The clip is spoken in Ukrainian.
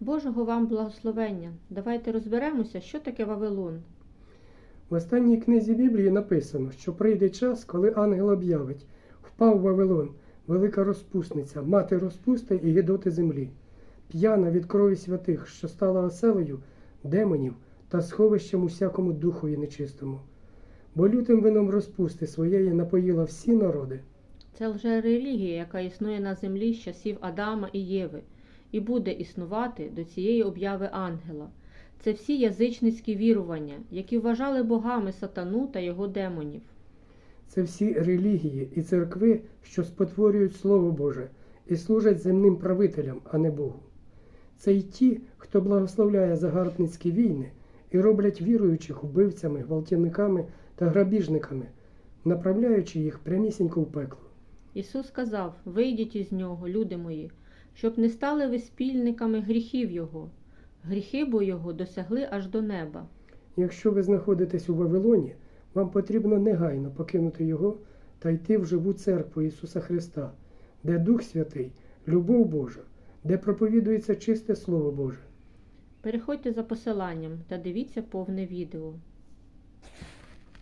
Божого вам благословення. Давайте розберемося, що таке Вавилон. В останній книзі Біблії написано, що прийде час, коли ангел об'явить впав Вавилон, велика розпусниця, мати розпусти і гідоти землі, п'яна від крові святих, що стала оселею демонів та сховищем усякому духові нечистому. Бо лютим вином розпусти своєї напоїла всі народи. Це вже релігія, яка існує на землі з часів Адама і Єви, і буде існувати до цієї обяви ангела. Це всі язичницькі вірування, які вважали богами сатану та його демонів. Це всі релігії і церкви, що спотворюють Слово Боже і служать земним правителям, а не Богу. Це й ті, хто благословляє загарбницькі війни і роблять віруючих вбивцями, гвалтівниками та грабіжниками, направляючи їх прямісінько в пекло. Ісус сказав: Вийдіть із нього, люди мої, щоб не стали ви спільниками гріхів Його. Гріхи бо Його досягли аж до неба. Якщо ви знаходитесь у Вавилоні, вам потрібно негайно покинути його та йти в живу церкву Ісуса Христа, де Дух Святий, любов Божа, де проповідується чисте Слово Боже. Переходьте за посиланням та дивіться повне відео.